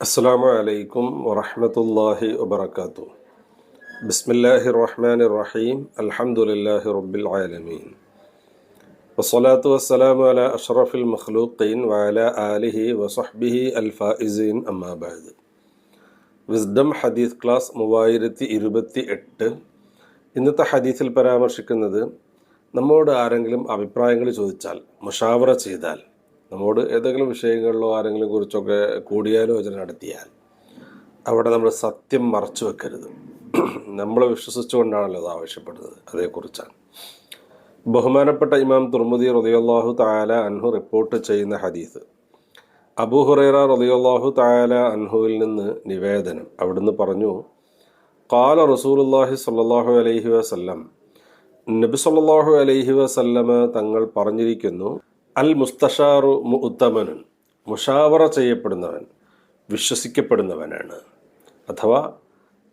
അസ്സാമു അലൈക്കും വറഹമത്തല്ലാഹി വബർക്കാത്തു ബിസ്മില്ലാഹി റഹ്മാൻ റഹീം അൽഹംദുലില്ലാഹി റബ്ബിൽ ആലമീൻ വസ്സലാത്തു വസ്സലാമു അല അഷ്റഫിൽ മഖ്ലൂഖീൻ വഅല ആലിഹി വസഹ്ബിഹി അൽഫായിസീൻ അമ്മാബാദ് വിസ്ഡം ഹദീസ് ക്ലാസ് മൂവായിരത്തി ഇരുപത്തി എട്ട്. ഇന്നത്തെ ഹദീസിൽ പരാമർശിക്കുന്നത് നമ്മോട് ആരെങ്കിലും അഭിപ്രായങ്ങൾ ചോദിച്ചാൽ മുഷാവറ ചെയ്താൽ നമ്മോട് ഏതെങ്കിലും വിഷയങ്ങളിലോ ആരെങ്കിലും കുറിച്ചൊക്കെ കൂടിയാലോചന നടത്തിയാൽ അവിടെ നമ്മൾ സത്യം മറച്ചു വെക്കരുത്. നമ്മൾ വിശ്വസിച്ചുകൊണ്ടാണല്ലോ അത് ആവശ്യപ്പെടുന്നത് അതേക്കുറിച്ചാണ്. ബഹുമാനപ്പെട്ട ഇമാം തുർമുദി റളിയല്ലാഹു താല അൻഹു റിപ്പോർട്ട് ചെയ്യുന്ന ഹദീസ്. അബൂ ഹുറൈറ റളിയല്ലാഹു താല അൻഹുവിൽ നിന്ന് നിവേദനം. അവിടുന്ന് പറഞ്ഞു കാല റസൂലുള്ളാഹി സല്ലാഹു അലൈഹി വസല്ലം നബി സല്ലാഹു അലൈഹി വസല്ലമ തങ്ങൾ പറഞ്ഞിരിക്കുന്നു അൽ മുസ്തഷാറു മുത്തമനുൻ മുഷാവറ ചെയ്യപ്പെടുന്നവൻ വിശ്വസിക്കപ്പെടുന്നവനാണ്. അഥവാ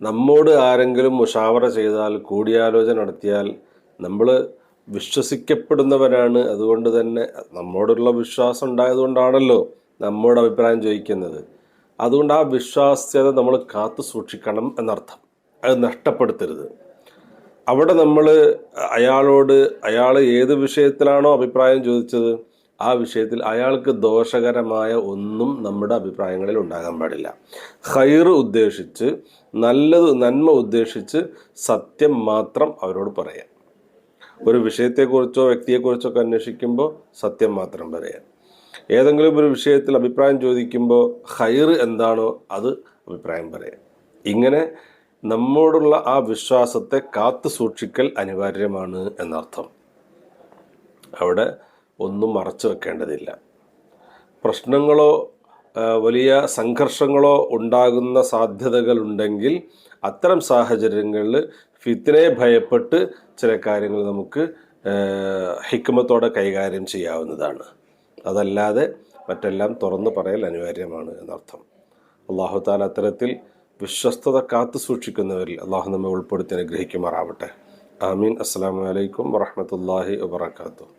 നമ്മോട് ആരെങ്കിലും മുഷാവറ ചെയ്താൽ കൂടിയാലോചന നടത്തിയാൽ നമ്മൾ വിശ്വസിക്കപ്പെടുന്നവനാണ് അതുകൊണ്ട് തന്നെ നമ്മോടുള്ള വിശ്വാസം ഉണ്ടായതുകൊണ്ടാണല്ലോ നമ്മോട് അഭിപ്രായം ചോദിക്കുന്നത്. അതുകൊണ്ട് ആ വിശ്വാസ്യത നമ്മൾ കാത്തു സൂക്ഷിക്കണം എന്നർത്ഥം. അത് നഷ്ടപ്പെടുത്തരുത്. അവിടെ നമ്മൾ അയാളോട് അയാൾ ഏത് വിഷയത്തിലാണോ അഭിപ്രായം ചോദിച്ചത് ആ വിഷയത്തിൽ അയാൾക്ക് ദോഷകരമായ ഒന്നും നമ്മുടെ അഭിപ്രായങ്ങളിൽ ഉണ്ടാകാൻ പാടില്ല. ഹൈർ ഉദ്ദേശിച്ച് നല്ലത് നന്മ ഉദ്ദേശിച്ച് സത്യം മാത്രം അവരോട് പറയാം ഒരു വിഷയത്തെക്കുറിച്ചോ വ്യക്തിയെക്കുറിച്ചോ ഒക്കെ അന്വേഷിക്കുമ്പോൾ സത്യം മാത്രം പറയാം ഏതെങ്കിലും ഒരു വിഷയത്തിൽ അഭിപ്രായം ചോദിക്കുമ്പോൾ ഹൈർ എന്താണോ അത് അഭിപ്രായം പറയാം ഇങ്ങനെ നമ്മോടുള്ള ആ വിശ്വാസത്തെ കാത്തു സൂക്ഷിക്കൽ അനിവാര്യമാണ് എന്നർത്ഥം. അവിടെ ഒന്നും മറച്ചു വെക്കേണ്ടതില്ല. പ്രശ്നങ്ങളോ വലിയ സംഘർഷങ്ങളോ ഉണ്ടാകുന്ന സാധ്യതകളുണ്ടെങ്കിൽ അത്തരം സാഹചര്യങ്ങളിൽ ഫിത്തിനെ ഭയപ്പെട്ട് ചില കാര്യങ്ങൾ നമുക്ക് ഹിക്മത്തോടെ കൈകാര്യം ചെയ്യാവുന്നതാണ്. അതല്ലാതെ മറ്റെല്ലാം തുറന്നു പറയൽ അനിവാര്യമാണ് എന്നർത്ഥം. അള്ളാഹു താല അത്തരത്തിൽ വിശ്വസ്തത കാത്തു സൂക്ഷിക്കുന്നവരിൽ അള്ളാഹു നമ്മെ ഉൾപ്പെടുത്തി അനുഗ്രഹിക്കുമാറാവട്ടെ. ആമീൻ. അസ്സാം വലൈക്കും വറഹമത്തല്ലാഹി വാത്തു